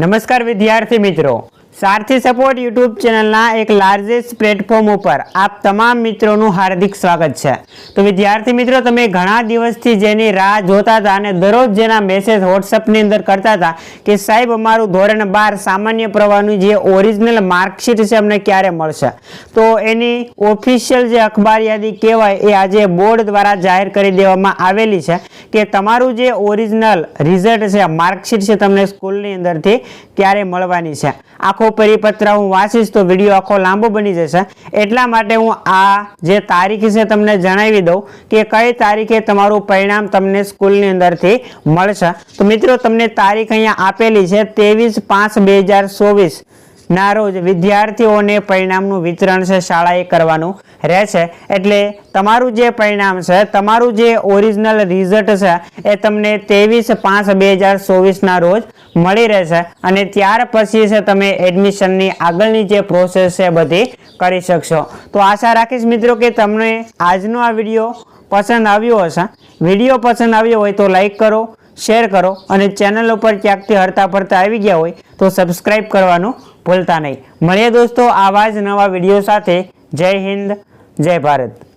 નમસ્કાર વિદ્યાર્થી મિત્રો. સારથી સપોર્ટ યુટ્યુબ ચેનલના એક લાર્જેસ્ટ પ્લેટફોર્મ ઉપર આપ તમામ મિત્રોનું હાર્દિક સ્વાગત છે. તો વિદ્યાર્થી મિત્રો, તમે ઘણા દિવસથી જેની રાહ જોતા હતા અને દરરોજ જેના મેસેજ વોટ્સઅપની અંદર કરતા હતા કે સાહેબ, અમારું ધોરણ બાર સામાન્ય પ્રવાહનું જે ઓરિજિનલ માર્કશીટ છે, અમને ક્યારે મળશે? તો એની ઓફિશિયલ જે અખબાર યાદી કહેવાય, એ આજે બોર્ડ દ્વારા જાહેર કરી દેવામાં આવેલી છે કે તમારું જે ઓરિજિનલ રિઝલ્ટ છે માર્કશીટ છે, તમને સ્કૂલની અંદરથી ક્યારે મળવાની છે? આખો પરિપત્ર હું વાંચીશ તો વીડિયો આખો લાંબો બની જશે. એટલા માટે હું આ જે તારીખ છે તમને જણાવી દઉં કે કઈ તારીખે તમારું પરિણામ તમને સ્કૂલની અંદરથી મળશે. તો મિત્રો, તમને તારીખ અહીંયા આપેલી છે ત્રેવીસ પાંચ બે હજાર ચોવીસ. ના રોજ વિદ્યાર્થીઓને પરિણામનું વિતરણ છે, શાળાએ કરવાનું રહેશે એટલે તમારું જે પરિણામ છે, તમારું જે ઓરિજિનલ રિઝલ્ટ છે, એ તમને ત્રેવીસ પાંચ બે હજાર ચોવીસના રોજ મળી રહેશે અને ત્યાર પછી છે, તમે એડમિશનની આગળની જે પ્રોસેસ છે બધી કરી શકશો. તો આશા રાખીશ મિત્રો કે તમને આજનો આ વીડિયો પસંદ આવ્યો હશે. વીડિયો પસંદ આવ્યો હોય તો લાઈક કરો, શેર કરો અને ચેનલ ઉપર ક્યાંકથી હરતા ફરતા આવી ગયા હોય તો સબસ્ક્રાઈબ કરવાનું ભૂલતા નહીં. મળીએ દોસ્તો આવા જ નવા વીડિયો સાથે. જય હિન્દ જય ભારત.